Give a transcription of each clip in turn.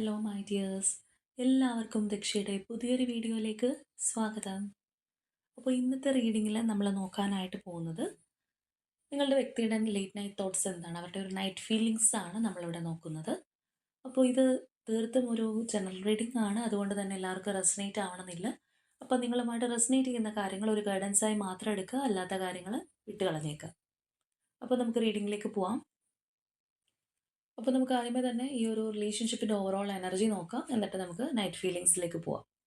Hello my dears. എല്ലാവർക്കും ദക്ഷയുടെ പുതിയൊരു വീഡിയോയിലേക്ക് സ്വാഗതം. അപ്പോൾ ഇന്നത്തെ റീഡിങ്ങിൽ നമ്മൾ നോക്കാനായിട്ട് പോകുന്നത് നിങ്ങളുടെ വ്യക്തിയുടെ ലേറ്റ് നൈറ്റ് തോട്ട്സ് എന്താണ്? അവരുടെ ഒരു നൈറ്റ് ഫീലിങ്സ് ആണ് നമ്മളിവിടെ നോക്കുന്നത്. അപ്പോൾ ഇത് തീർത്തും ഒരു ജനറൽ റീഡിംഗ് ആണ്. അതുകൊണ്ട് തന്നെ എല്ലാവർക്കും റെസനേറ്റ് ആവണമെന്നില്ല. അപ്പോൾ നിങ്ങളുമായിട്ട് റെസനേറ്റ് ചെയ്യുന്ന കാര്യങ്ങൾ ഒരു ഗൈഡൻസായി മാത്രം എടുക്കുക. അല്ലാത്ത കാര്യങ്ങൾ വിട്ടുകളഞ്ഞേക്കുക. അപ്പോൾ നമുക്ക് റീഡിങ്ങിലേക്ക് പോവാം. അപ്പോൾ നമുക്ക് ആദ്യമേ തന്നെ ഈ ഒരു റിലേഷൻഷിപ്പിന്റെ ഓവറോൾ എനർജി നോക്കാം. എന്നിട്ട് നമുക്ക് നൈറ്റ് ഫീലിങ്സിലേക്ക് പോവാം.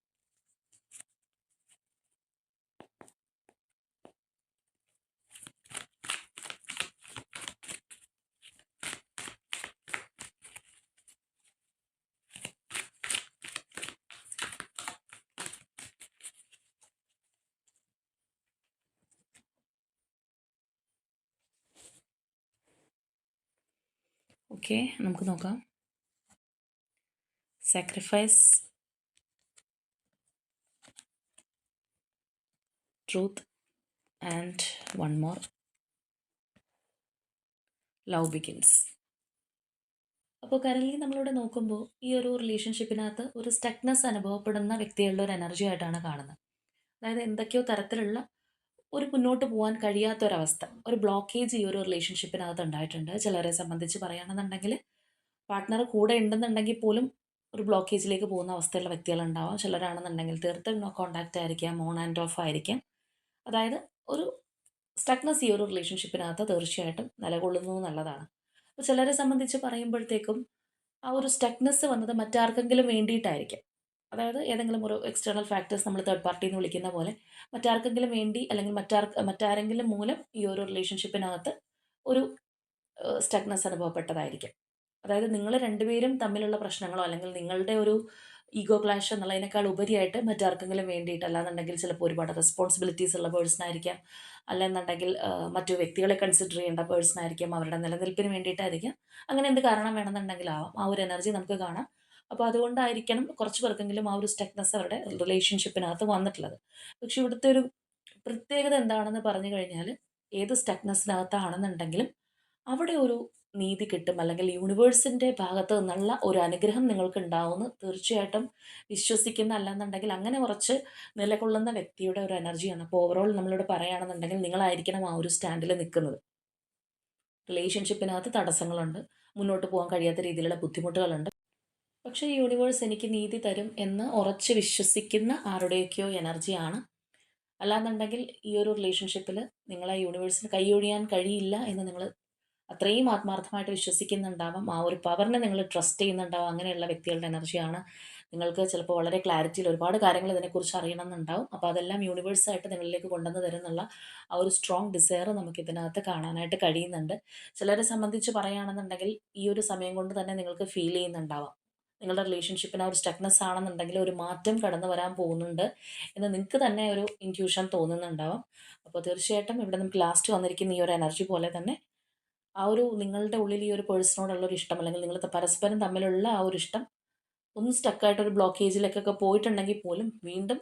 ഓക്കെ നമുക്ക് നോക്കാം. Sacrifice truth and one more love begins അപ്പോൾ കറൻലി നമ്മളിവിടെ നോക്കുമ്പോൾ ഈ ഒരു റിലേഷൻഷിപ്പിനകത്ത് ഒരു സ്റ്റക്നെസ് അനുഭവപ്പെടുന്ന വ്യക്തികളുടെ ഒരു എനർജി ആയിട്ടാണ് കാണുന്നത്. അതായത് എന്തൊക്കെയോ തരത്തിലുള്ള ഒരു മുന്നോട്ട് പോകാൻ കഴിയാത്തൊരവസ്ഥ. ഒരു ബ്ലോക്കേജ് ഈ ഒരു റിലേഷൻഷിപ്പിനകത്ത് ഉണ്ടായിട്ടുണ്ട്. ചിലരെ സംബന്ധിച്ച് പറയുകയാണെന്നുണ്ടെങ്കിൽ പാർട്ട്ണർ കൂടെ ഉണ്ടെന്നുണ്ടെങ്കിൽ പോലും ഒരു ബ്ലോക്കേജിലേക്ക് പോകുന്ന അവസ്ഥയുള്ള വ്യക്തികളുണ്ടാവാം. ചിലരാണെന്നുണ്ടെങ്കിൽ തീർത്തും കോണ്ടാക്റ്റ് ആയിരിക്കാം ഓൺ ആൻഡ് ഓഫ് ആയിരിക്കാം. അതായത് ഒരു സ്റ്റക്നസ് ഈ ഒരു റിലേഷൻഷിപ്പിനകത്ത് തീർച്ചയായിട്ടും നിലകൊള്ളുന്നു എന്നുള്ളതാണ് അപ്പോൾ ചിലരെ സംബന്ധിച്ച് പറയുമ്പോഴത്തേക്കും ആ ഒരു സ്റ്റക്നെസ് വന്നത് മറ്റാർക്കെങ്കിലും വേണ്ടിയിട്ടായിരിക്കാം. അതായത് ഏതെങ്കിലും ഒരു എക്സ്റ്റേണൽ ഫാക്ടേഴ്സ് നമ്മൾ തേർഡ് പാർട്ടി എന്ന് വിളിക്കുന്ന പോലെ മറ്റാർക്കെങ്കിലും വേണ്ടി അല്ലെങ്കിൽ മറ്റാർ മറ്റാരെങ്കിലും മൂലം ഈ ഒരു റിലേഷൻഷിപ്പിനകത്ത് ഒരു സ്റ്റക്നെസ് അനുഭവപ്പെട്ടതായിരിക്കും. അതായത് നിങ്ങൾ രണ്ടുപേരും തമ്മിലുള്ള പ്രശ്നങ്ങളോ അല്ലെങ്കിൽ നിങ്ങളുടെ ഒരു ഈഗോ ക്ലാഷ് എന്നുള്ളതിനേക്കാൾ ഉപരിയായിട്ട് മറ്റാർക്കെങ്കിലും വേണ്ടിയിട്ട് അല്ലാന്നുണ്ടെങ്കിൽ ചിലപ്പോൾ ഒരുപാട് റെസ്പോൺസിബിലിറ്റീസ് ഉള്ള പേഴ്സൺ ആയിരിക്കാം. അല്ലെന്നുണ്ടെങ്കിൽ മറ്റു വ്യക്തികളെ കൺസിഡർ ചെയ്യേണ്ട പേഴ്സൺ ആയിരിക്കാം. അവരുടെ നിലനിൽപ്പിന് വേണ്ടിയിട്ടായിരിക്കാം. അങ്ങനെ എന്ത് കാരണം വേണമെന്നുണ്ടെങ്കിൽ ആവാം ആ ഒരു എനർജി നമുക്ക് കാണാം. അപ്പോൾ അതുകൊണ്ടായിരിക്കണം കുറച്ച് പേർക്കെങ്കിലും ആ ഒരു സ്റ്റക്നെസ് അവരുടെ റിലേഷൻഷിപ്പിനകത്ത് വന്നിട്ടുള്ളത്. പക്ഷെ ഇവിടുത്തെ ഒരു പ്രത്യേകത എന്താണെന്ന് പറഞ്ഞു കഴിഞ്ഞാൽ ഏത് സ്റ്റക്നെസ്സിനകത്താണെന്നുണ്ടെങ്കിലും അവിടെ ഒരു നീതി കിട്ടും. അല്ലെങ്കിൽ യൂണിവേഴ്സിന്റെ ഭാഗത്ത് നിന്നുള്ള ഒരു അനുഗ്രഹം നിങ്ങൾക്ക് ഉണ്ടാവുമെന്ന് തീർച്ചയായിട്ടും വിശ്വസിക്കുന്ന അല്ലെന്നുണ്ടെങ്കിൽ അങ്ങനെ കുറച്ച് നിലകൊള്ളുന്ന വ്യക്തിയുടെ ഒരു എനർജിയാണ് അപ്പോൾ ഓവറോൾ നമ്മളോട് പറയുകയാണെന്നുണ്ടെങ്കിൽ നിങ്ങളായിരിക്കണം ആ ഒരു സ്റ്റാൻഡിൽ നിൽക്കുന്നത്. റിലേഷൻഷിപ്പിനകത്ത് തടസ്സങ്ങളുണ്ട്. മുന്നോട്ട് പോകാൻ കഴിയാത്ത രീതിയിലുള്ള ബുദ്ധിമുട്ടുകളുണ്ട്. പക്ഷേ യൂണിവേഴ്സ് എനിക്ക് നീതി തരും എന്ന് ഉറച്ച് വിശ്വസിക്കുന്ന ആരുടെയൊക്കെയോ എനർജിയാണ്. അല്ലാന്നുണ്ടെങ്കിൽ ഈ ഒരു റിലേഷൻഷിപ്പിൽ നിങ്ങളെ യൂണിവേഴ്സിന് കൈയൊഴിയാൻ കഴിയില്ല എന്ന് നിങ്ങൾ അത്രയും ആത്മാർത്ഥമായിട്ട് വിശ്വസിക്കുന്നുണ്ടാവാം. ആ ഒരു പവറിനെ നിങ്ങൾ ട്രസ്റ്റ് ചെയ്യുന്നുണ്ടാവും. അങ്ങനെയുള്ള വ്യക്തികളുടെ എനർജിയാണ്. നിങ്ങൾക്ക് ചിലപ്പോൾ വളരെ ക്ലാരിറ്റിയിൽ ഒരുപാട് കാര്യങ്ങൾ ഇതിനെക്കുറിച്ച് അറിയണമെന്നുണ്ടാവും. അപ്പോൾ അതെല്ലാം യൂണിവേഴ്സായിട്ട് നിങ്ങളിലേക്ക് കൊണ്ടുവന്ന് തരുന്നുള്ള ആ ഒരു സ്ട്രോങ് ഡിസയർ നമുക്ക് ഇതിനകത്ത് കാണാനായിട്ട് കഴിയുന്നുണ്ട്. ചിലരെ സംബന്ധിച്ച് പറയുകയാണെന്നുണ്ടെങ്കിൽ ഈ ഒരു സമയം കൊണ്ട് തന്നെ നിങ്ങൾക്ക് ഫീൽ ചെയ്യുന്നുണ്ടാവാം. നിങ്ങളുടെ റിലേഷൻഷിപ്പിന് ആ ഒരു സ്റ്റക്നെസ് ആണെന്നുണ്ടെങ്കിൽ ഒരു മാറ്റം കടന്നു വരാൻ പോകുന്നുണ്ട് എന്ന് നിങ്ങൾക്ക് തന്നെ ഒരു ഇൻക്യൂഷൻ തോന്നുന്നുണ്ടാവും. അപ്പോൾ തീർച്ചയായിട്ടും ഇവിടെ നമുക്ക് ലാസ്റ്റ് വന്നിരിക്കുന്ന ഈ ഒരു എനർജി പോലെ തന്നെ ആ ഒരു നിങ്ങളുടെ ഉള്ളിൽ ഈ ഒരു പേഴ്സണോടുള്ള ഒരു ഇഷ്ടം അല്ലെങ്കിൽ നിങ്ങൾ പരസ്പരം തമ്മിലുള്ള ആ ഒരു ഇഷ്ടം ഒന്ന് സ്റ്റക്കായിട്ട് ഒരു ബ്ലോക്കേജിലേക്കൊക്കെ പോയിട്ടുണ്ടെങ്കിൽ പോലും വീണ്ടും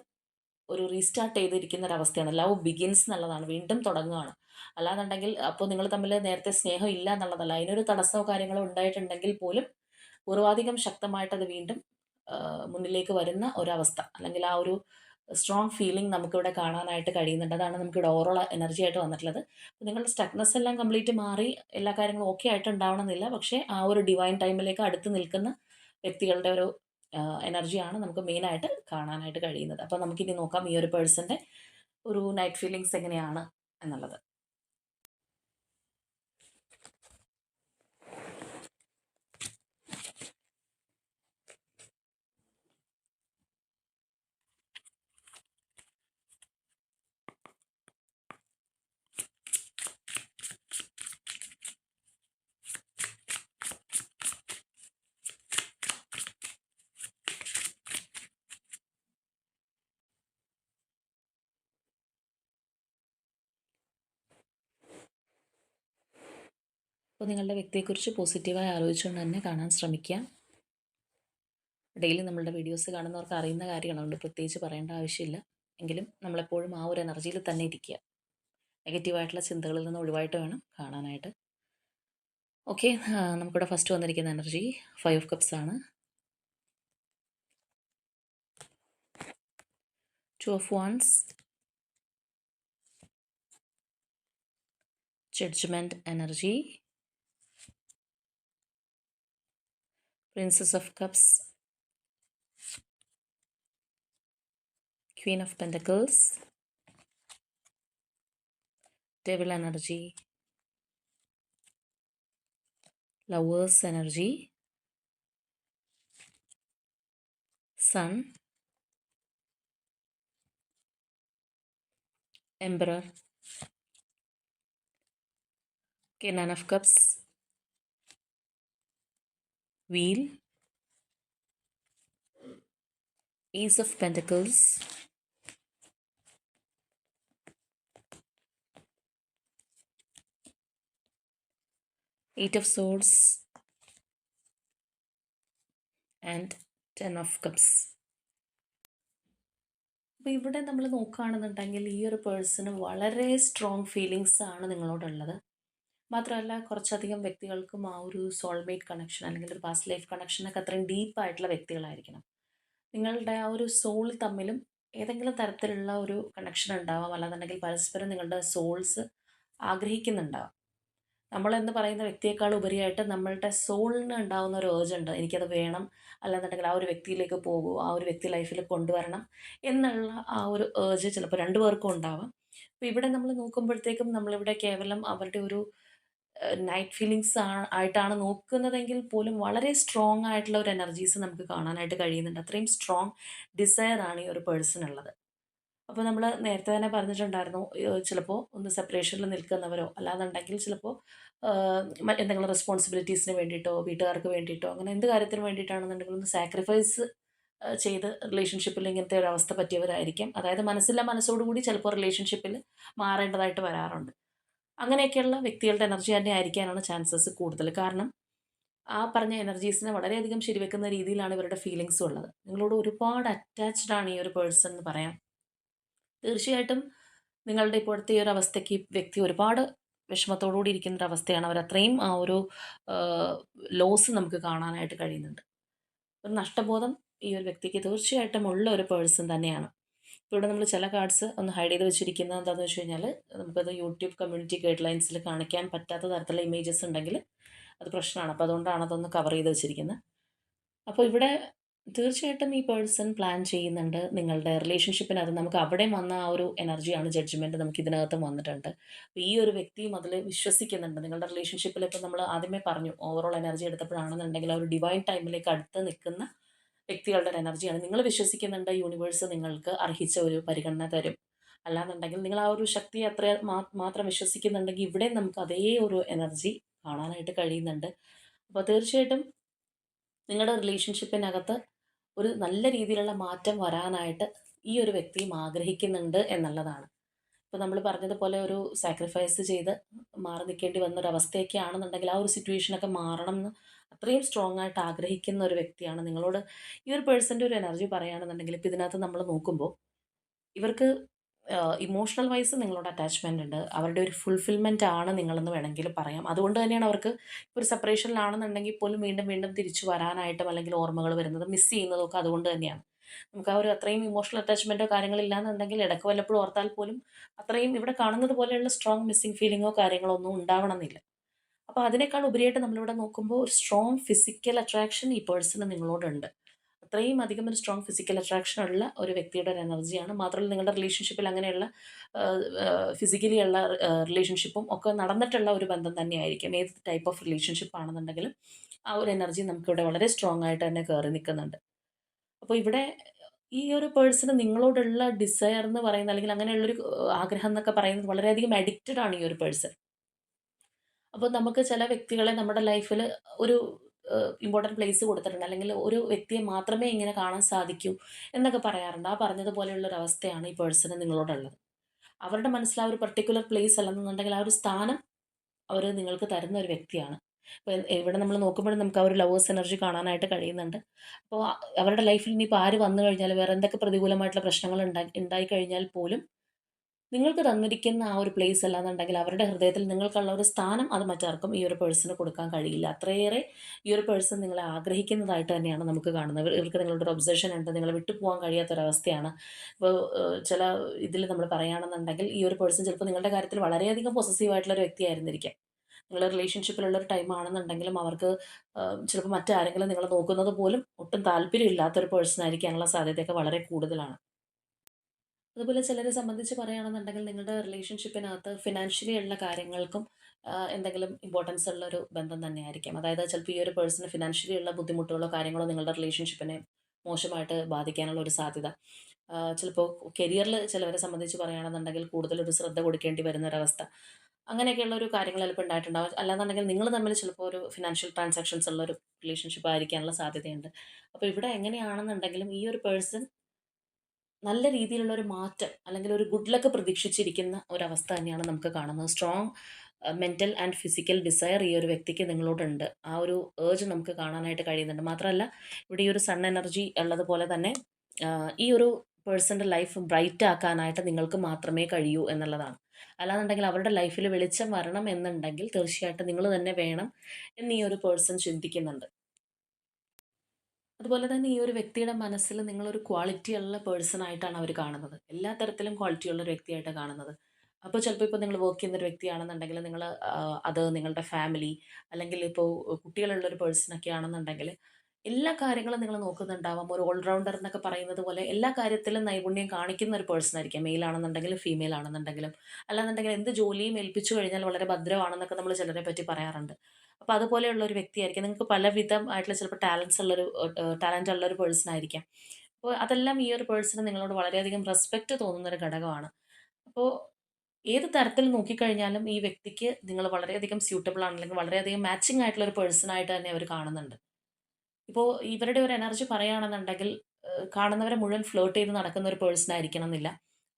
ഒരു റീസ്റ്റാർട്ട് ചെയ്തിരിക്കുന്ന ഒരു അവസ്ഥയാണ്. ലവ് ബിഗിൻസ് എന്നുള്ളതാണ്. വീണ്ടും തുടങ്ങുകയാണ് അല്ലാന്നുണ്ടെങ്കിൽ അപ്പോൾ നിങ്ങൾ തമ്മിൽ നേരത്തെ സ്നേഹം ഇല്ല എന്നുള്ളതല്ല. അതിനൊരു തടസ്സമോ കാര്യങ്ങളോ ഉണ്ടായിട്ടുണ്ടെങ്കിൽ പോലും പൂർവാധികം ശക്തമായിട്ട് അത് വീണ്ടും മുന്നിലേക്ക് വരുന്ന ഒരവസ്ഥ. അല്ലെങ്കിൽ ആ ഒരു സ്ട്രോങ് ഫീലിംഗ് നമുക്കിവിടെ കാണാനായിട്ട് കഴിയുന്നുണ്ട്. അതാണ് നമുക്കിവിടെ ഓവറോൾ എനർജി ആയിട്ട് വന്നിട്ടുള്ളത്. നിങ്ങളുടെ സ്റ്റക്നെസ് എല്ലാം കംപ്ലീറ്റ് മാറി എല്ലാ കാര്യങ്ങളും ഓക്കെ ആയിട്ട് ഉണ്ടാവണമെന്നില്ല പക്ഷേ ആ ഒരു ഡിവൈൻ ടൈമിലേക്ക് അടുത്ത് നിൽക്കുന്ന വ്യക്തികളുടെ ഒരു എനർജിയാണ് നമുക്ക് മെയിനായിട്ട് കാണാനായിട്ട് കഴിയുന്നത്. അപ്പോൾ നമുക്കിനി നോക്കാം ഈ ഒരു പേഴ്സന്റെ ഒരു നൈറ്റ് ഫീലിങ്സ് എങ്ങനെയാണ് എന്നുള്ളത്. അപ്പോൾ നിങ്ങളുടെ വ്യക്തിയെക്കുറിച്ച് പോസിറ്റീവായി ആലോചിച്ചുകൊണ്ട് തന്നെ കാണാൻ ശ്രമിക്കുക. ഡെയിലി നമ്മളുടെ വീഡിയോസ് കാണുന്നവർക്ക് അറിയുന്ന കാര്യങ്ങളുണ്ട് പ്രത്യേകിച്ച് പറയേണ്ട ആവശ്യമില്ല. എങ്കിലും നമ്മളെപ്പോഴും ആ ഒരു എനർജിയിൽ തന്നെ ഇരിക്കുക. നെഗറ്റീവായിട്ടുള്ള ചിന്തകളിൽ നിന്ന് ഒഴിവായിട്ട് വേണം കാണാനായിട്ട്. ഓക്കെ നമുക്കിവിടെ ഫസ്റ്റ് വന്നിരിക്കുന്ന എനർജി ഫൈവ് ഓഫ് കപ്സ് ആണ്. Two of wands judgement energy. Princess of Cups, Queen of Pentacles, Devil energy, Lovers energy, Sun, Emperor, Nine of Cups, Wheel, Ace of Pentacles, Eight of Swords, and Ten of Cups. അപ്പോൾ ഇവിടെ നമ്മൾ നോക്കുകയാണെന്നുണ്ടെങ്കിൽ ഈ ഒരു person വളരെ strong feelings ആണ് നിങ്ങളോടുള്ളത്. മാത്രമല്ല കുറച്ചധികം വ്യക്തികൾക്കും ആ ഒരു സോൾമേറ്റ് കണക്ഷൻ അല്ലെങ്കിൽ ഒരു പാസ്റ്റ് ലൈഫ് കണക്ഷനൊക്കെ അത്രയും ഡീപ്പായിട്ടുള്ള വ്യക്തികളായിരിക്കണം. നിങ്ങളുടെ ആ ഒരു സോൾ തമ്മിലും ഏതെങ്കിലും തരത്തിലുള്ള ഒരു കണക്ഷൻ ഉണ്ടാവാം. അല്ലാന്നുണ്ടെങ്കിൽ പരസ്പരം നിങ്ങളുടെ സോൾസ് ആഗ്രഹിക്കുന്നുണ്ടാവാം. നമ്മളെന്ന് പറയുന്ന വ്യക്തിയേക്കാൾ ഉപരിയായിട്ട് നമ്മളുടെ സോളിന് ഉണ്ടാകുന്ന ഒരു ഏർജ് ഉണ്ട്. എനിക്കത് വേണം. അല്ലാന്നുണ്ടെങ്കിൽ ആ ഒരു വ്യക്തിയിലേക്ക് പോകൂ. ആ ഒരു വ്യക്തി ലൈഫിൽ കൊണ്ടുവരണം എന്നുള്ള ആ ഒരു ഏർജ് ചിലപ്പോൾ രണ്ടു പേർക്കും ഉണ്ടാവാം. അപ്പോൾ ഇവിടെ നമ്മൾ നോക്കുമ്പോഴത്തേക്കും നമ്മളിവിടെ കേവലം അവരുടെ ഒരു നൈറ്റ് ഫീലിങ്സ് ആയിട്ടാണ് നോക്കുന്നതെങ്കിൽ പോലും വളരെ സ്ട്രോങ് ആയിട്ടുള്ള ഒരു എനർജീസ് നമുക്ക് കാണാനായിട്ട് കഴിയുന്നുണ്ട്. അത്രയും സ്ട്രോങ് ഡിസയർ ആണ് ഈ ഒരു പേഴ്സൺ ഉള്ളത്. അപ്പോൾ നമ്മൾ നേരത്തെ തന്നെ പറഞ്ഞിട്ടുണ്ടായിരുന്നു ചിലപ്പോൾ ഒന്ന് സെപ്പറേഷനിൽ നിൽക്കുന്നവരോ അല്ലാന്നുണ്ടെങ്കിൽ ചിലപ്പോൾ എന്തെങ്കിലും റെസ്പോൺസിബിലിറ്റീസിന് വേണ്ടിയിട്ടോ വീട്ടുകാർക്ക് വേണ്ടിയിട്ടോ അങ്ങനെ എന്ത് കാര്യത്തിന് വേണ്ടിയിട്ടാണെന്നുണ്ടെങ്കിൽ ഒന്ന് സാക്രിഫൈസ് ചെയ്ത് റിലേഷൻഷിപ്പിൽ ഇങ്ങനത്തെ ഒരു അവസ്ഥ പറ്റിയവരായിരിക്കും. അതായത് മനസ്സില്ല മനസ്സോടുകൂടി ചിലപ്പോൾ റിലേഷൻഷിപ്പിൽ മാറേണ്ടതായിട്ട് വരാറുണ്ട്. അങ്ങനെയൊക്കെയുള്ള വ്യക്തികളുടെ എനർജി തന്നെ ആയിരിക്കാനാണ് ചാൻസസ് കൂടുതൽ. കാരണം ആ പറഞ്ഞ എനർജീസിനെ വളരെയധികം ശരിവെക്കുന്ന രീതിയിലാണ് ഇവരുടെ ഫീലിങ്സും ഉള്ളത്. നിങ്ങളോട് ഒരുപാട് അറ്റാച്ച്ഡ് ആണ് ഈ ഒരു പേഴ്സൺ എന്ന് പറയാം. തീർച്ചയായിട്ടും നിങ്ങളുടെ ഇപ്പോഴത്തെ ഈ ഒരു അവസ്ഥയ്ക്ക് വ്യക്തി ഒരുപാട് വിഷമത്തോടുകൂടി ഇരിക്കുന്ന ഒരു അവസ്ഥയാണ്. അവർ അത്രയും ആ ഒരു ലോസ് നമുക്ക് കാണാനായിട്ട് കഴിയുന്നുണ്ട്. ഒരു നഷ്ടബോധം ഈ ഒരു വ്യക്തിക്ക് തീർച്ചയായിട്ടും ഉള്ള ഒരു പേഴ്സൺ തന്നെയാണ്. ഇവിടെ നമ്മൾ ചില കാർഡ്സ് ഒന്ന് ഹൈഡ് ചെയ്ത് വെച്ചിരിക്കുന്നത് എന്താണെന്ന് വെച്ച് കഴിഞ്ഞാൽ നമുക്കത് യൂട്യൂബ് കമ്മ്യൂണിറ്റി ഗൈഡ് ലൈൻസിൽ കാണിക്കാൻ പറ്റാത്ത തരത്തിലുള്ള ഇമേജസ് ഉണ്ടെങ്കിൽ അത് പ്രശ്നമാണ്. അപ്പോൾ അതുകൊണ്ടാണ് അതൊന്ന് കവർ ചെയ്ത് വെച്ചിരിക്കുന്നത് അപ്പോൾ ഇവിടെ തീർച്ചയായിട്ടും ഈ പേഴ്സൺ പ്ലാൻ ചെയ്യുന്നുണ്ട് നിങ്ങളുടെ റിലേഷൻഷിപ്പിനകത്ത് നമുക്ക് അവിടെ വന്ന ആ ഒരു എനർജിയാണ് ജഡ്ജ്മെന്റ് നമുക്ക് ഇതിനകത്ത് വന്നിട്ടുണ്ട്. അപ്പോൾ ഈ ഒരു വ്യക്തിയും അതിൽ വിശ്വസിക്കുന്നുണ്ട്. നിങ്ങളുടെ റിലേഷൻഷിപ്പിൽ ഇപ്പോൾ നമ്മൾ ആദ്യമേ പറഞ്ഞു ഓവറോൾ എനർജി എടുത്തപ്പോഴാണെന്നുണ്ടെങ്കിൽ ആ ഒരു ഡിവൈൻ ടൈമിലേക്ക് അടുത്ത് നിൽക്കുന്ന വ്യക്തികളുടെ ഒരു എനർജിയാണ്. നിങ്ങൾ വിശ്വസിക്കുന്നുണ്ട് യൂണിവേഴ്സ് നിങ്ങൾക്ക് അർഹിച്ച ഒരു പരിഗണന തരും. അല്ലാന്നുണ്ടെങ്കിൽ നിങ്ങൾ ആ ഒരു ശക്തി അത്ര മാത്രം വിശ്വസിക്കുന്നുണ്ടെങ്കിൽ ഇവിടെ നമുക്ക് അതേ ഒരു എനർജി കാണാനായിട്ട് കഴിയുന്നുണ്ട്. അപ്പോൾ തീർച്ചയായിട്ടും നിങ്ങളുടെ റിലേഷൻഷിപ്പിനകത്ത് ഒരു നല്ല രീതിയിലുള്ള മാറ്റം വരാനായിട്ട് ഈ ഒരു വ്യക്തിയും ആഗ്രഹിക്കുന്നുണ്ട് എന്നുള്ളതാണ്. ഇപ്പോൾ നമ്മൾ പറഞ്ഞതുപോലെ ഒരു സാക്രിഫൈസ് ചെയ്ത് മാറി നിൽക്കേണ്ടി വന്ന ഒരു അവസ്ഥയൊക്കെ ആണെന്നുണ്ടെങ്കിൽ ആ ഒരു സിറ്റുവേഷനൊക്കെ മാറണം എന്ന് അത്രയും സ്ട്രോങ് ആയിട്ട് ആഗ്രഹിക്കുന്ന ഒരു വ്യക്തിയാണ്. നിങ്ങളോട് ഈ ഒരു പേഴ്സന്റെ ഒരു എനർജി പറയുകയാണെന്നുണ്ടെങ്കിൽ ഇപ്പോൾ ഇതിനകത്ത് നമ്മൾ നോക്കുമ്പോൾ ഇവർക്ക് ഇമോഷണൽ വൈസ് നിങ്ങളോട് അറ്റാച്ച്മെന്റ് ഉണ്ട്. അവരുടെ ഒരു ഫുൾഫിൽമെന്റ് ആണ് നിങ്ങളെന്ന് വേണമെങ്കിൽ പറയാം. അതുകൊണ്ട് തന്നെയാണ് അവർക്ക് ഒരു സെപ്പറേഷനിലാണെന്നുണ്ടെങ്കിൽ പോലും വീണ്ടും വീണ്ടും തിരിച്ചു വരാനായിട്ടും അല്ലെങ്കിൽ ഓർമ്മകൾ വരുന്നത് മിസ് ചെയ്യുന്നതൊക്കെ അതുകൊണ്ട് തന്നെയാണ്. നമുക്ക് ആ ഒരു അത്രയും ഇമോഷണൽ അറ്റാച്ച്മെന്റോ കാര്യങ്ങളില്ലാന്നുണ്ടെങ്കിൽ ഇടയ്ക്ക് വല്ലപ്പോഴും ഓർത്താൽ പോലും അത്രയും ഇവിടെ കാണുന്നത് പോലെയുള്ള സ്ട്രോങ് മിസ്സിങ് ഫീലിങ്ങോ കാര്യങ്ങളോ ഒന്നും ഉണ്ടാവണമെന്നില്ല. അപ്പോൾ അതിനേക്കാൾ ഉപരിയായിട്ട് നമ്മളിവിടെ നോക്കുമ്പോൾ ഒരു സ്ട്രോങ് ഫിസിക്കൽ അട്രാക്ഷൻ ഈ പേഴ്സണ് നിങ്ങളോടുണ്ട്. അത്രയും അധികം ഒരു സ്ട്രോങ് ഫിസിക്കൽ അട്രാക്ഷൻ ഉള്ള ഒരു വ്യക്തിയുടെ ഒരു എനർജിയാണ് മാത്രമല്ല നിങ്ങളുടെ റിലേഷൻഷിപ്പിൽ അങ്ങനെയുള്ള ഫിസിക്കലി ഉള്ള റിലേഷൻഷിപ്പും ഒക്കെ നടന്നിട്ടുള്ള ഒരു ബന്ധം തന്നെയായിരിക്കും. ഏത് ടൈപ്പ് ഓഫ് റിലേഷൻഷിപ്പ് ആണെന്നുണ്ടെങ്കിലും ആ ഒരു എനർജി നമുക്കിവിടെ വളരെ സ്ട്രോങ് ആയിട്ട് തന്നെ കയറി നിൽക്കുന്നുണ്ട്. അപ്പോൾ ഇവിടെ ഈ ഒരു പേഴ്സണ് നിങ്ങളോടുള്ള ഡിസയർ എന്ന് പറയുന്ന അല്ലെങ്കിൽ അങ്ങനെയുള്ളൊരു ആഗ്രഹം എന്നൊക്കെ പറയുന്നത് വളരെയധികം അഡിക്റ്റഡ് ആണ് ഈ ഒരു പേഴ്സൺ അപ്പോൾ നമുക്ക് ചില വ്യക്തികളെ നമ്മുടെ ലൈഫിൽ ഒരു ഇമ്പോർട്ടന്റ് പ്ലേസ് കൊടുത്തിട്ടുണ്ട്. അല്ലെങ്കിൽ ഒരു വ്യക്തിയെ മാത്രമേ ഇങ്ങനെ കാണാൻ സാധിക്കൂ എന്നൊക്കെ പറയാറുണ്ട്. ആ പറഞ്ഞതുപോലെയുള്ള ഒരു അവസ്ഥയാണ് ഈ പേഴ്സണ് നിങ്ങളോടുള്ളത്. അവരുടെ മനസ്സിൽ ആ ഒരു പർട്ടിക്കുലർ പ്ലേസ് അല്ലെന്നുണ്ടെങ്കിൽ ആ ഒരു സ്ഥാനം അവർ നിങ്ങൾക്ക് തരുന്ന ഒരു വ്യക്തിയാണ്. ഇപ്പോൾ ഇവിടെ നമ്മൾ നോക്കുമ്പോഴും നമുക്ക് ആ ഒരു ലവേഴ്സ് എനർജി കാണാനായിട്ട് കഴിയുന്നുണ്ട്. അപ്പോൾ അവരുടെ ലൈഫിൽ ഇനിയിപ്പോൾ ആര് വന്നു കഴിഞ്ഞാൽ വേറെ എന്തൊക്കെ പ്രതികൂലമായിട്ടുള്ള പ്രശ്നങ്ങൾ ഉണ്ടായി ഉണ്ടായി കഴിഞ്ഞാൽ പോലും നിങ്ങൾക്ക് തന്നിരിക്കുന്ന ആ ഒരു പ്ലേസ് അല്ലാന്നുണ്ടെങ്കിൽ അവരുടെ ഹൃദയത്തിൽ നിങ്ങൾക്കുള്ള ഒരു സ്ഥാനം അത് മറ്റാർക്കും ഈ ഒരു പേഴ്സണ് കൊടുക്കാൻ കഴിയില്ല. അത്രയേറെ ഈ ഒരു പേഴ്സൺ നിങ്ങളെ ആഗ്രഹിക്കുന്നതായിട്ട് തന്നെയാണ് നമുക്ക് കാണുന്നത്. ഇവർക്ക് നിങ്ങളുടെ ഒരു ഒബ്സഷൻ ഉണ്ട് നിങ്ങളെ വിട്ടു പോകാൻ കഴിയാത്തൊരവസ്ഥയാണ്. ഇപ്പോൾ ചില ഇതിൽ നമ്മൾ പറയുകയാണെന്നുണ്ടെങ്കിൽ ഈ ഒരു പേഴ്സൺ ചിലപ്പോൾ നിങ്ങളുടെ കാര്യത്തിൽ വളരെയധികം പോസസീവായിട്ടുള്ള ഒരു വ്യക്തിയായിരുന്നിരിക്കാം നിങ്ങളുടെ റിലേഷൻഷിപ്പിലുള്ള ഒരു ടൈം ആണെന്നുണ്ടെങ്കിലും അവർക്ക് ചിലപ്പോൾ മറ്റാരെങ്കിലും നിങ്ങളെ നോക്കുന്നത് പോലും ഒട്ടും താല്പര്യമില്ലാത്തൊരു പേഴ്സൺ ആയിരിക്കാനുള്ള സാധ്യതയൊക്കെ വളരെ കൂടുതലാണ്. അതുപോലെ ചിലരെ സംബന്ധിച്ച് പറയുകയാണെന്നുണ്ടെങ്കിൽ നിങ്ങളുടെ റിലേഷൻഷിപ്പിനകത്ത് ഫിനാൻഷ്യലി ഉള്ള കാര്യങ്ങൾക്കും എന്തെങ്കിലും ഇമ്പോർട്ടൻസ് ഉള്ള ഒരു ബന്ധം തന്നെയായിരിക്കും. അതായത് ചിലപ്പോൾ ഈ ഒരു പേഴ്സണ് ഫിനാൻഷ്യലി ഉള്ള ബുദ്ധിമുട്ടുകളോ കാര്യങ്ങളോ നിങ്ങളുടെ റിലേഷൻഷിപ്പിനെ മോശമായിട്ട് ബാധിക്കാനുള്ള ഒരു സാധ്യത. ചിലപ്പോൾ കരിയറിൽ ചിലവരെ സംബന്ധിച്ച് പറയുകയാണെന്നുണ്ടെങ്കിൽ കൂടുതലൊരു ശ്രദ്ധ കൊടുക്കേണ്ടി വരുന്ന ഒരവസ്ഥ അങ്ങനെയൊക്കെയുള്ള ഒരു കാര്യങ്ങൾ ചിലപ്പോൾ ഉണ്ടായിട്ടുണ്ടാവും. അല്ലാന്നുണ്ടെങ്കിൽ നിങ്ങൾ തമ്മിൽ ചിലപ്പോൾ ഒരു ഫിനാൻഷ്യൽ ട്രാൻസാക്ഷൻസ് ഉള്ള ഒരു റിലേഷൻഷിപ്പ് ആയിരിക്കാനുള്ള സാധ്യതയുണ്ട്. അപ്പോൾ ഇവിടെ എങ്ങനെയാണെന്നുണ്ടെങ്കിലും ഈ ഒരു പേഴ്സൺ നല്ല രീതിയിലുള്ള ഒരു മാറ്റം അല്ലെങ്കിൽ ഒരു ഗുഡ് ലക്ക് പ്രതീക്ഷിച്ചിരിക്കുന്ന ഒരവസ്ഥ തന്നെയാണ് നമുക്ക് കാണുന്നത്. Strong mental and physical desire ഈ ഒരു വ്യക്തിക്ക് നിങ്ങളോടുണ്ട്. ആ ഒരു ഏർജ് നമുക്ക് കാണാനായിട്ട് കഴിയുന്നുണ്ട്. മാത്രമല്ല ഇവിടെ ഈ ഒരു സൺ എനർജി ഉള്ളതുപോലെ തന്നെ ഈ ഒരു പേഴ്സന്റെ ലൈഫ് ബ്രൈറ്റ് ആക്കാനായിട്ട് നിങ്ങൾക്ക് മാത്രമേ കഴിയൂ എന്നുള്ളതാണ്. അല്ലാന്നുണ്ടെങ്കിൽ അവരുടെ ലൈഫിൽ വെളിച്ചം വരണം എന്നുണ്ടെങ്കിൽ തീർച്ചയായിട്ടും നിങ്ങൾ തന്നെ വേണം എന്ന് ഈ ഒരു പേഴ്സൺ ചിന്തിക്കുന്നുണ്ട്. അതുപോലെ തന്നെ ഈ ഒരു വ്യക്തിയുടെ മനസ്സിൽ നിങ്ങളൊരു ക്വാളിറ്റി ഉള്ള പേഴ്സൺ ആയിട്ടാണ് അവർ കാണുന്നത്. എല്ലാ തരത്തിലും ക്വാളിറ്റി ഉള്ള ഒരു വ്യക്തിയായിട്ട് കാണുന്നത്. അപ്പോൾ ചിലപ്പോൾ ഇപ്പോൾ നിങ്ങൾ വർക്ക് ചെയ്യുന്ന ഒരു വ്യക്തിയാണെന്നുണ്ടെങ്കിൽ നിങ്ങൾ അത് നിങ്ങളുടെ ഫാമിലി അല്ലെങ്കിൽ ഇപ്പോൾ കുട്ടികളുള്ളൊരു പേഴ്സണൊക്കെ ആണെന്നുണ്ടെങ്കിൽ എല്ലാ കാര്യങ്ങളും നിങ്ങൾ നോക്കുന്നുണ്ടാവാം. ഒരു ഓൾറൗണ്ടർ എന്നൊക്കെ പറയുന്നത് പോലെ എല്ലാ കാര്യത്തിലും നൈപുണ്യം കാണിക്കുന്ന ഒരു പേഴ്സൺ ആയിരിക്കാം. മെയിൽ ആണെന്നുണ്ടെങ്കിലും ഫീമെയിൽ ആണെന്നുണ്ടെങ്കിലും. അല്ലാന്നുണ്ടെങ്കിൽ എന്ത് ജോലിയും ഏൽപ്പിച്ചു കഴിഞ്ഞാൽ വളരെ ഭദ്രമാണെന്നൊക്കെ നമ്മൾ ചിലരെ പറ്റി പറയാറുണ്ട്. അപ്പോൾ അതുപോലെയുള്ള ഒരു വ്യക്തിയായിരിക്കും. നിങ്ങൾക്ക് പലവിധം ആയിട്ടുള്ള ചിലപ്പോൾ ടാലൻസ് ഉള്ളൊരു ടാലന്റ് ഉള്ളൊരു പേഴ്സൺ ആയിരിക്കാം. അപ്പോൾ അതെല്ലാം ഈ ഒരു പേഴ്സണ് നിങ്ങളോട് വളരെയധികം റെസ്പെക്റ്റ് തോന്നുന്ന ഒരു ഘടകമാണ്. അപ്പോൾ ഏത് തരത്തിൽ നോക്കിക്കഴിഞ്ഞാലും ഈ വ്യക്തിക്ക് നിങ്ങൾ വളരെയധികം സ്യൂട്ടബിൾ ആണ് അല്ലെങ്കിൽ വളരെയധികം മാച്ചിങ് ആയിട്ടുള്ള ഒരു പേഴ്സൺ ആയിട്ട് തന്നെ അവർ കാണുന്നുണ്ട്. ഇപ്പോൾ ഇവരുടെ ഒരു എനർജി പറയുകയാണെന്നുണ്ടെങ്കിൽ കാണുന്നവരെ മുഴുവൻ ഫ്ലോട്ട് ചെയ്ത് നടക്കുന്ന ഒരു പേഴ്സൺ ആയിരിക്കണം എന്നില്ല.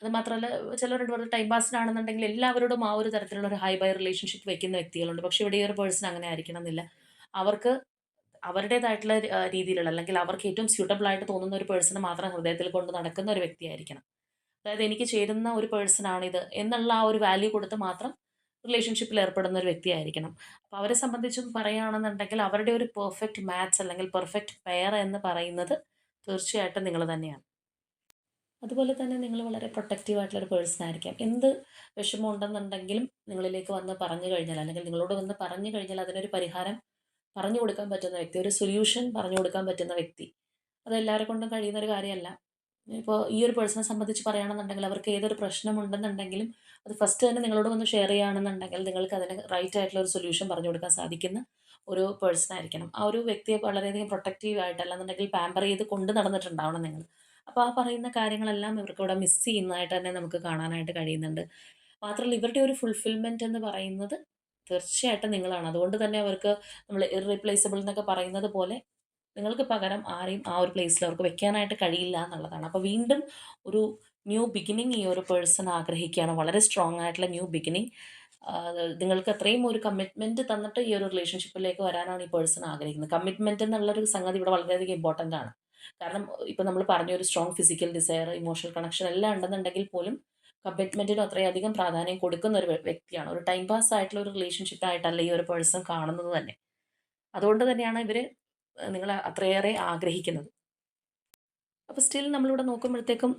അത് മാത്രമല്ല ചിലവരുടെ ഒരു ടൈം പാസിനാണെന്നുണ്ടെങ്കിൽ എല്ലാവരോടും ആ ഒരു തരത്തിലുള്ള ഒരു ഹൈ ബൈ റിലേഷൻഷിപ്പ് വെക്കുന്ന വ്യക്തികളുണ്ട്. പക്ഷെ ഇവിടെ ഒരു പേഴ്സൺ അങ്ങനെ ആയിരിക്കണം എന്നില്ല അവർക്ക് അവരുടേതായിട്ടുള്ള രീതിയിലുള്ള അല്ലെങ്കിൽ അവർക്ക് ഏറ്റവും സ്യൂട്ടബിൾ ആയിട്ട് തോന്നുന്ന ഒരു പേഴ്സണെ മാത്രം ഹൃദയത്തിൽ കൊണ്ട് നടക്കുന്ന ഒരു വ്യക്തിയായിരിക്കണം അതായത് എനിക്ക് ചേരുന്ന ഒരു പേഴ്സൺ ആണിത് എന്നുള്ള ആ ഒരു വാല്യൂ കൊടുത്ത് മാത്രം റിലേഷൻഷിപ്പിൽ ഏർപ്പെടുന്ന ഒരു വ്യക്തിയായിരിക്കണം അപ്പോൾ അവരെ സംബന്ധിച്ചും പറയുകയാണെന്നുണ്ടെങ്കിൽ അവരുടെ ഒരു പെർഫെക്റ്റ് മാച്ച് അല്ലെങ്കിൽ പെർഫെക്റ്റ് പെയർ എന്ന് പറയുന്നത് തീർച്ചയായിട്ടും നിങ്ങൾ തന്നെയാണ്. അതുപോലെ തന്നെ നിങ്ങൾ വളരെ പ്രൊട്ടക്റ്റീവ് ആയിട്ടുള്ള ഒരു പേഴ്സൺ ആയിരിക്കാം. എന്ത് വിഷമം ഉണ്ടെന്നുണ്ടെങ്കിലും നിങ്ങളിലേക്ക് വന്ന് പറഞ്ഞു കഴിഞ്ഞാൽ അല്ലെങ്കിൽ നിങ്ങളോട് വന്ന് പറഞ്ഞു കഴിഞ്ഞാൽ അതിനൊരു പരിഹാരം പറഞ്ഞു കൊടുക്കാൻ പറ്റുന്ന വ്യക്തി ഒരു സൊല്യൂഷൻ പറഞ്ഞു കൊടുക്കാൻ പറ്റുന്ന വ്യക്തി. അത് എല്ലാവരെ കൊണ്ടും കഴിയുന്ന ഒരു കാര്യമല്ല. ഇപ്പോൾ ഈ ഒരു പേഴ്സണെ സംബന്ധിച്ച് പറയുകയാണെന്നുണ്ടെങ്കിൽ അവർക്ക് ഏതൊരു പ്രശ്നമുണ്ടെന്നുണ്ടെങ്കിലും അത് ഫസ്റ്റ് തന്നെ നിങ്ങളോട് വന്ന് ഷെയർ ചെയ്യുകയാണെന്നുണ്ടെങ്കിൽ നിങ്ങൾക്ക് അതിന് റൈറ്റ് ആയിട്ടുള്ള ഒരു സൊല്യൂഷൻ പറഞ്ഞു കൊടുക്കാൻ സാധിക്കുന്ന ഒരു പേഴ്സൺ ആയിരിക്കണം. ആ ഒരു വ്യക്തിയെ വളരെയധികം പ്രൊട്ടക്റ്റീവ് ആയിട്ട് അല്ലാന്നുണ്ടെങ്കിൽ പാമ്പർ ചെയ്ത് കൊണ്ട് നടന്നിട്ടുണ്ടാവണം നിങ്ങൾ. അപ്പോൾ ആ പറയുന്ന കാര്യങ്ങളെല്ലാം ഇവർക്ക് ഇവിടെ മിസ് ചെയ്യുന്നതായിട്ട് തന്നെ നമുക്ക് കാണാനായിട്ട് കഴിയുന്നുണ്ട്. മാത്രമല്ല ഇവരുടെ ഒരു ഫുൾഫിൽമെന്റ് എന്ന് പറയുന്നത് തീർച്ചയായിട്ടും നിങ്ങളാണ്. അതുകൊണ്ട് തന്നെ അവർക്ക് നമ്മൾ ഇറീപ്ലേസബിൾ എന്നൊക്കെ പറയുന്നത് പോലെ നിങ്ങൾക്ക് പകരം ആരെയും ആ ഒരു പ്ലേസിൽ അവർക്ക് വെക്കാനായിട്ട് കഴിയില്ല എന്നുള്ളതാണ്. അപ്പോൾ വീണ്ടും ഒരു ന്യൂ ബിഗിനിങ് ഈ ഒരു പേഴ്സൺ ആഗ്രഹിക്കുകയാണ്. വളരെ സ്ട്രോങ് ആയിട്ടുള്ള ന്യൂ ബിഗിനിങ് നിങ്ങൾക്ക് അത്രയും ഒരു കമ്മിറ്റ്മെന്റ് തന്നിട്ട് ഈ ഒരു റിലേഷൻഷിപ്പിലേക്ക് വരാനാണ് ഈ പേഴ്സൺ ആഗ്രഹിക്കുന്നത്. കമ്മിറ്റ്മെന്റ് എന്നുള്ളൊരു സംഗതി ഇവിടെ വളരെയധികം ഇമ്പോർട്ടന്റ് ആണ്. കാരണം ഇപ്പം നമ്മൾ പറഞ്ഞ ഒരു strong physical desire emotional connection എല്ലാം ഉണ്ടെന്നുണ്ടെങ്കിൽ പോലും കമ്മിറ്റ്മെന്റിന് അത്രയധികം പ്രാധാന്യം കൊടുക്കുന്ന ഒരു വ്യക്തിയാണ്. ഒരു ടൈം പാസ് ആയിട്ടുള്ള ഒരു റിലേഷൻഷിപ്പ് ആയിട്ടല്ല ഈ ഒരു പേഴ്സൺ കാണുന്നത് തന്നെ. അതുകൊണ്ട് തന്നെയാണ് ഇവർ നിങ്ങൾ അത്രയേറെ ആഗ്രഹിക്കുന്നത്. അപ്പോൾ സ്റ്റിൽ നമ്മളിവിടെ നോക്കുമ്പോഴത്തേക്കും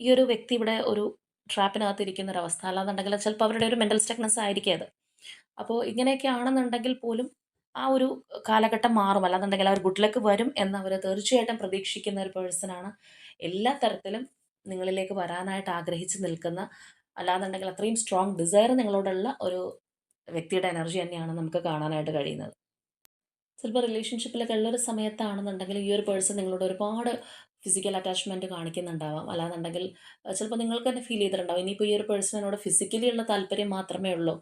ഈ ഒരു വ്യക്തി ഇവിടെ ഒരു ട്രാപ്പിനകത്ത് ഇരിക്കുന്ന ഒരു അവസ്ഥ. അല്ലാന്നുണ്ടെങ്കിൽ ചിലപ്പോൾ അവരുടെ ഒരു മെന്റൽ സ്റ്റക്നെസ് ആയിരിക്കും അത്. അപ്പോൾ ഇങ്ങനെയൊക്കെ ആണെന്നുണ്ടെങ്കിൽ പോലും ആ ഒരു കാലഘട്ടം മാറും. അല്ലാന്നുണ്ടെങ്കിൽ അവർ ഗുഡ് ലക്ക് വരും എന്ന് അവർ തീർച്ചയായിട്ടും പ്രതീക്ഷിക്കുന്ന ഒരു പേഴ്സണാണ് എല്ലാ തരത്തിലും നിങ്ങളിലേക്ക് വരാനായിട്ട് ആഗ്രഹിച്ച് നിൽക്കുന്ന അല്ലാന്നുണ്ടെങ്കിൽ അത്രയും സ്ട്രോങ് ഡിസയർ നിങ്ങളോടുള്ള ഒരു വ്യക്തിയുടെ എനർജി തന്നെയാണ് നമുക്ക് കാണാനായിട്ട് കഴിയുന്നത്. ചിലപ്പോൾ റിലേഷൻഷിപ്പിലൊക്കെ ഉള്ളൊരു സമയത്താണെന്നുണ്ടെങ്കിൽ ഈ ഒരു പേഴ്സൺ നിങ്ങളോട് ഒരുപാട് ഫിസിക്കൽ അറ്റാച്ച്മെന്റ് കാണിക്കുന്നുണ്ടാവാം. അല്ലാന്നുണ്ടെങ്കിൽ ചിലപ്പോൾ നിങ്ങൾക്ക് തന്നെ ഫീൽ ചെയ്തിട്ടുണ്ടാവും. ഇനിയിപ്പോൾ ഈ ഒരു പേഴ്സണിനോട് ഫിസിക്കലി ഉള്ള താല്പര്യം മാത്രമേ ഉള്ളൂ.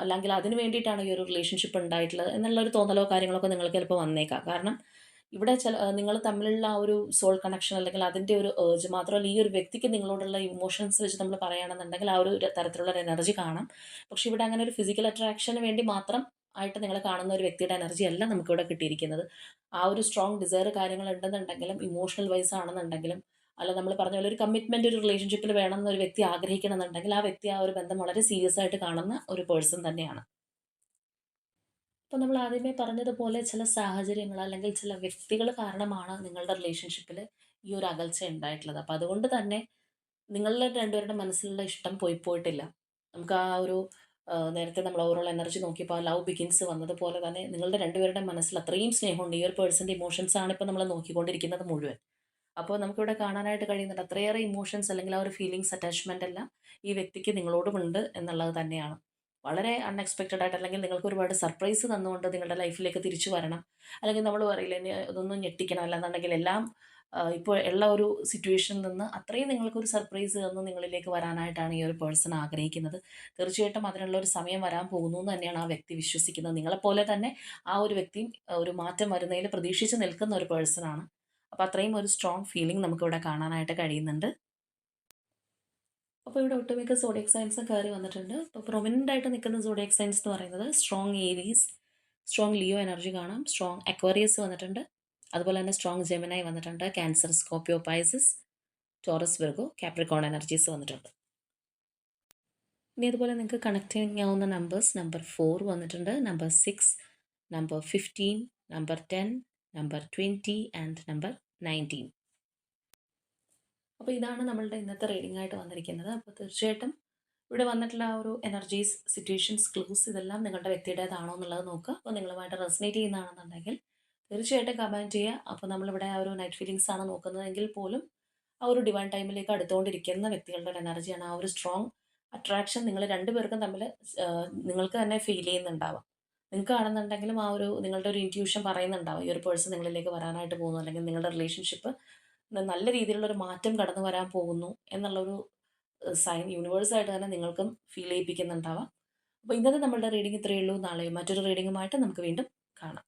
അല്ലെങ്കിൽ അതിന് വേണ്ടിയിട്ടാണ് ഈ ഒരു റിലേഷൻഷിപ്പ് ഉണ്ടായിട്ടുള്ളത് എന്നുള്ളൊരു തോന്നലോ കാര്യങ്ങളൊക്കെ നിങ്ങൾക്ക് ചിലപ്പോൾ വന്നേക്കാം. കാരണം ഇവിടെ ചില നിങ്ങൾ തമ്മിലുള്ള ആ ഒരു സോൾ കണക്ഷൻ അല്ലെങ്കിൽ അതിന്റെ ഒരു ഏർജ് മാത്രമല്ല ഈ ഒരു വ്യക്തിക്ക് നിങ്ങളോടുള്ള ഇമോഷൻസ് വെച്ച് നമ്മൾ പറയുകയാണെന്നുണ്ടെങ്കിൽ ആ ഒരു തരത്തിലുള്ള ഒരു എനർജി കാണാം. പക്ഷേ ഇവിടെ അങ്ങനെ ഒരു ഫിസിക്കൽ അട്രാക്ഷന് വേണ്ടി മാത്രം ആയിട്ട് നിങ്ങൾ കാണുന്ന ഒരു വ്യക്തിയുടെ എനർജി അല്ല നമുക്കിവിടെ കിട്ടിയിരിക്കുന്നത്. ആ ഒരു സ്ട്രോങ് ഡിസയർ കാര്യങ്ങൾ ഉണ്ടെന്നുണ്ടെങ്കിലും ഇമോഷണൽ വൈസ് ആണെന്നുണ്ടെങ്കിലും അല്ല നമ്മൾ പറഞ്ഞ പോലെ ഒരു കമ്മിറ്റ്മെന്റ് ഒരു റിലേഷൻഷിപ്പിൽ വേണം ഒരു വ്യക്തി ആഗ്രഹിക്കണമെന്നുണ്ടെങ്കിൽ ആ വ്യക്തി ആ ഒരു ബന്ധം വളരെ സീരിയസ് ആയിട്ട് കാണുന്ന ഒരു പേഴ്സൺ തന്നെയാണ്. ഇപ്പോൾ നമ്മൾ ആദ്യമേ പറഞ്ഞതുപോലെ ചില സാഹചര്യങ്ങൾ അല്ലെങ്കിൽ ചില വ്യക്തികൾ കാരണമാണ് നിങ്ങളുടെ റിലേഷൻഷിപ്പിൽ ഈ ഒരു അകൽച്ച ഉണ്ടായിട്ടുള്ളത്. അപ്പോൾ അതുകൊണ്ട് തന്നെ നിങ്ങളുടെ രണ്ടുപേരുടെ മനസ്സിലുള്ള ഇഷ്ടം പോയി പോയിട്ടില്ല. നമുക്ക് ആ ഒരു നേരത്തെ നമ്മൾ ഓവറോൾ എനർജി നോക്കിയപ്പോൾ ലവ് ബിഗിൻസ് വന്നതുപോലെ തന്നെ നിങ്ങളുടെ രണ്ടുപേരുടെ മനസ്സിൽ അത്രയും സ്നേഹമുണ്ട്. ഈ ഒരു പേഴ്സന്റെ ഇമോഷൻസ് ആണ് ഇപ്പോൾ നമ്മൾ നോക്കിക്കൊണ്ടിരിക്കുന്നത് മുഴുവൻ. അപ്പോൾ നമുക്കിവിടെ കാണാനായിട്ട് കഴിയുന്നുണ്ട് അത്രയേറെ ഇമോഷൻസ് അല്ലെങ്കിൽ ആ ഒരു ഫീലിങ്സ് അറ്റാച്ച്മെന്റ് എല്ലാം ഈ വ്യക്തിക്ക് നിങ്ങളോടുമുണ്ട് എന്നുള്ളത് തന്നെയാണ്. വളരെ അൺഎക്സ്പെക്റ്റഡ് ആയിട്ട് അല്ലെങ്കിൽ നിങ്ങൾക്ക് ഒരുപാട് സർപ്രൈസ് തന്നുകൊണ്ട് നിങ്ങളുടെ ലൈഫിലേക്ക് തിരിച്ചു വരണം. അല്ലെങ്കിൽ നമ്മൾ പറയില്ല ഇതൊന്നും ഞെട്ടിക്കണം അല്ലാന്നുണ്ടെങ്കിൽ എല്ലാം ഇപ്പോൾ ഉള്ള ഒരു സിറ്റുവേഷനിൽ നിന്ന് അത്രയും നിങ്ങൾക്കൊരു സർപ്രൈസ് തന്ന് നിങ്ങളിലേക്ക് വരാനായിട്ടാണ് ഈ ഒരു പേഴ്സൺ ആഗ്രഹിക്കുന്നത്. തീർച്ചയായിട്ടും അതിനുള്ള ഒരു സമയം വരാൻ പോകുന്നു എന്ന് തന്നെയാണ് ആ വ്യക്തി വിശ്വസിക്കുന്നത്. നിങ്ങളെപ്പോലെ തന്നെ ആ ഒരു വ്യക്തിയും ഒരു മാറ്റം വരുന്നതിൽ പ്രതീക്ഷിച്ച് നിൽക്കുന്ന ഒരു പേഴ്സണാണ് അപ്പോൾ അത്രയും ഒരു സ്ട്രോങ് ഫീലിംഗ് നമുക്കിവിടെ കാണാനായിട്ട് കഴിയുന്നുണ്ട്. അപ്പോൾ ഇവിടെ ഒട്ടുമിക്ക സോഡിയക് സയൻസും കയറി വന്നിട്ടുണ്ട്. അപ്പോൾ പ്രൊമിനന്റ് ആയിട്ട് നിൽക്കുന്ന സോഡിയക് സയൻസ് എന്ന് പറയുന്നത് strong Aries strong Leo energy കാണാം സ്ട്രോങ് അക്വേറിയസ് വന്നിട്ടുണ്ട്. അതുപോലെ തന്നെ സ്ട്രോങ് ജെമിനായി വന്നിട്ടുണ്ട് Cancer Scorpio Pisces Taurus Virgo Capricorn energies വന്നിട്ടുണ്ട്. ഇനി അതുപോലെ നിങ്ങൾക്ക് കണക്ട് ചെയ്യാവുന്ന നമ്പേഴ്സ് നമ്പർ ഫോർ വന്നിട്ടുണ്ട് number six number fifteen number ten number twenty and number nineteen അപ്പോൾ ഇതാണ് നമ്മളുടെ ഇന്നത്തെ റീഡിംഗ് ആയിട്ട് വന്നിരിക്കുന്നത്. അപ്പോൾ തീർച്ചയായിട്ടും ഇവിടെ വന്നിട്ടുള്ള ആ ഒരു എനർജീസ് സിറ്റുവേഷൻസ് ക്ലൂസ് ഇതെല്ലാം നിങ്ങളുടെ വ്യക്തിയുടേതാണോ എന്നുള്ളത് നോക്കുക. അപ്പോൾ നിങ്ങളുമായിട്ട് റെസനേറ്റ് ചെയ്യുന്നതാണെന്നുണ്ടെങ്കിൽ തീർച്ചയായിട്ടും കമാൻഡ് ചെയ്യുക. അപ്പോൾ നമ്മളിവിടെ ആ ഒരു നൈറ്റ് ഫീലിങ്സ് ആണ് നോക്കുന്നതെങ്കിൽ പോലും ആ ഒരു ഡിവൈൻ ടൈമിലേക്ക് അടുത്തുകൊണ്ടിരിക്കുന്ന വ്യക്തികളുടെ ഒരു എനർജിയാണ് ആ ഒരു സ്ട്രോങ് അട്രാക്ഷൻ നിങ്ങൾ രണ്ടുപേർക്കും തമ്മിൽ നിങ്ങൾക്ക് തന്നെ ഫീൽ ചെയ്യുന്നുണ്ടാവാം നിങ്ങൾക്ക് ആണെന്നുണ്ടെങ്കിലും ആ ഒരു നിങ്ങളുടെ ഒരു ഇന്റ്യൂഷൻ പറയുന്നുണ്ടാവും. ഈ ഒരു പേഴ്സൺ നിങ്ങളിലേക്ക് വരാനായിട്ട് പോകുന്നു. അല്ലെങ്കിൽ നിങ്ങളുടെ റിലേഷൻഷിപ്പ് നല്ല രീതിയിലുള്ള ഒരു മാറ്റം കടന്നു വരാൻ പോകുന്നു എന്നുള്ളൊരു സൈൻ യൂണിവേഴ്സായിട്ട് തന്നെ നിങ്ങൾക്കും ഫീൽ ചെയ്യിപ്പിക്കുന്നുണ്ടാവാം. അപ്പോൾ ഇന്നത്തെ നമ്മളുടെ റീഡിംഗ് ഇത്രയേ ഉള്ളൂ. നാളെ മറ്റൊരു റീഡിങ്ങുമായിട്ട് നമുക്ക് വീണ്ടും കാണാം.